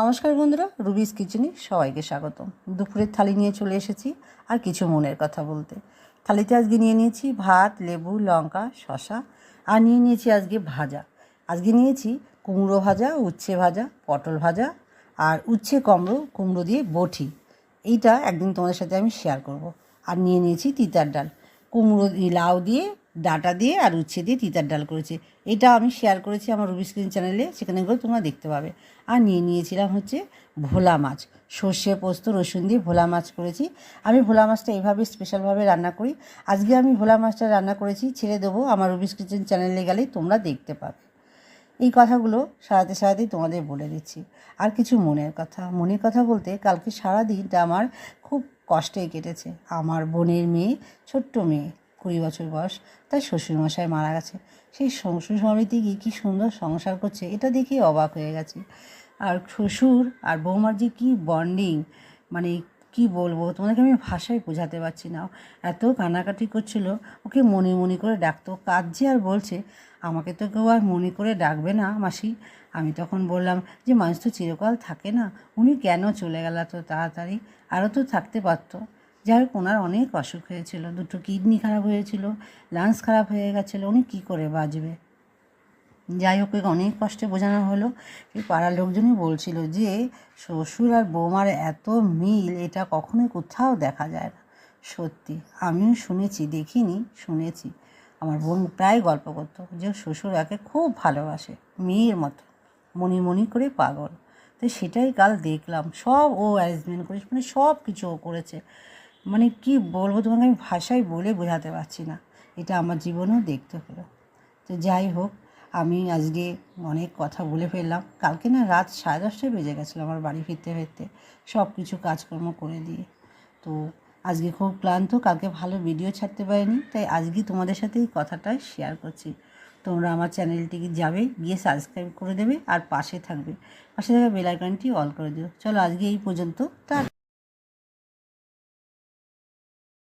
নমস্কার বন্ধুরা, রুবিস কিচেনে সবাইকে স্বাগত দুপুরের থালি নিয়ে চলে এসেছি আর কিছু মনের কথা বলতে। থালিতে আজকে নিয়ে নিয়েছি ভাত, লেবু, লঙ্কা শশা আর নিয়ে নিয়েছি আজকে ভাজা। আজকে নিয়েছি কুমড়ো ভাজা, উচ্ছে ভাজা, পটল ভাজা আর উচ্ছে কুমড়ো কুমড়ো দিয়ে বটি। এইটা একদিন তোমাদের সাথে আমি শেয়ার করব। আর নিয়ে নিয়েছি তিতার ডাল। কুমড়ো লাউ দিয়ে ডাটা দিয়ে আর উচ্ছে দিয়ে তিতার ডাল করেছি। এটা আমি শেয়ার করেছি আমার রুবি স্ক্রিন চ্যানেলে সেখানে গেলে তোমরা দেখতে পাবে। আর নিয়ে নিয়েছিলাম হচ্ছে ভোলা মাছ। সর্ষে পোস্ত, রসুন দিয়ে ভোলা মাছ করেছি। আমি ভোলা মাছটা এইভাবে স্পেশালভাবে রান্না করি। আজকে আমি ভোলা মাছটা রান্না করেছি, ছেড়ে দেবো। আমার রুবিস কিচেন চ্যানেলে গেলেই তোমরা দেখতে পাবে। এই কথাগুলো সারাতে সারাতেই তোমাদের বলে দিচ্ছি। আর কিছু মনের কথা। মনের কথা বলতে কালকে সারা দিনটা আমার খুব কষ্টে কেটেছে। আমার বোনের মেয়ে, ছোট্ট মেয়ে। কুড়ি বছর বয়স, তার শ্বশুরমশাই মারা গেছে। সেই শ্বশুর বাড়িতে গিয়ে কী সুন্দর সংসার করছে, এটা দেখে অবাক হয়ে গেছে। আর শ্বশুর আর বৌমার যে কী বন্ডিং মানে কি বলব, তোমাদেরকে আমি ভাষায় বোঝাতে পারছি না। এত কানাকাটি করছিল, ওকে মনে মনে করে ডাকতো, কাঁদছে আর বলছে, আমাকে তো কেউ আর মনে করে ডাকবে না, মাসি। আমি তখন বললাম, যে মানুষ তো চিরকাল থাকে না, উনি কেন চলে গেল তো তাড়াতাড়ি? আরও তো থাকতে পারতো। যাই হোক, ওনার অনেক অসুখ হয়েছিল। দুটো কিডনি খারাপ হয়েছিল লাংস খারাপ হয়ে গেছিল, উনি কী করে বাঁচবে? যাই হোক অনেক কষ্টে বোঝানো হলো। এই পাড়ার লোকজনই বলছিল যে, শ্বশুর আর বৌমার এত মিল, এটা কখনোই কোথাও দেখা যায় না। সত্যি, আমিও শুনেছি, দেখিনি, শুনেছি। আমার বোন প্রায় গল্প করতো যে, শ্বশুর একে খুব ভালোবাসে, মেয়ের মতো, মনি মনি করে পাগল। তো সেটাই কাল দেখলাম। সব ও অ্যারেঞ্জমেন্ট করেছে মানে সব কিছু ও করেছে। মানে কি বলব, তোমাকে আমি ভাষায় বলে বোঝাতে পারছি না। এটা আমার জীবনেও দেখতে হলো। তো যাই হোক, আমি আজকে অনেক কথা বলে ফেললাম। কালকে না রাত সাড়ে দশটায় বেজে গেছিল আমার বাড়ি ফিরতে ফিরতে। সব কিছু কাজকর্ম করে দিয়ে। তো আজকে খুব ক্লান্ত, কালকে ভালো ভিডিও ছাড়তে পারিনি, তাই আজকে তোমাদের সাথে এই কথাটা শেয়ার করছি। তোমরা আমার চ্যানেলটিকে যাবে, গিয়ে সাবস্ক্রাইব করে দেবে আর পাশে থাকবে। পাশে থাকা বেল আইকনটি অল করে দিও। চলো আজকে এই পর্যন্ত, টা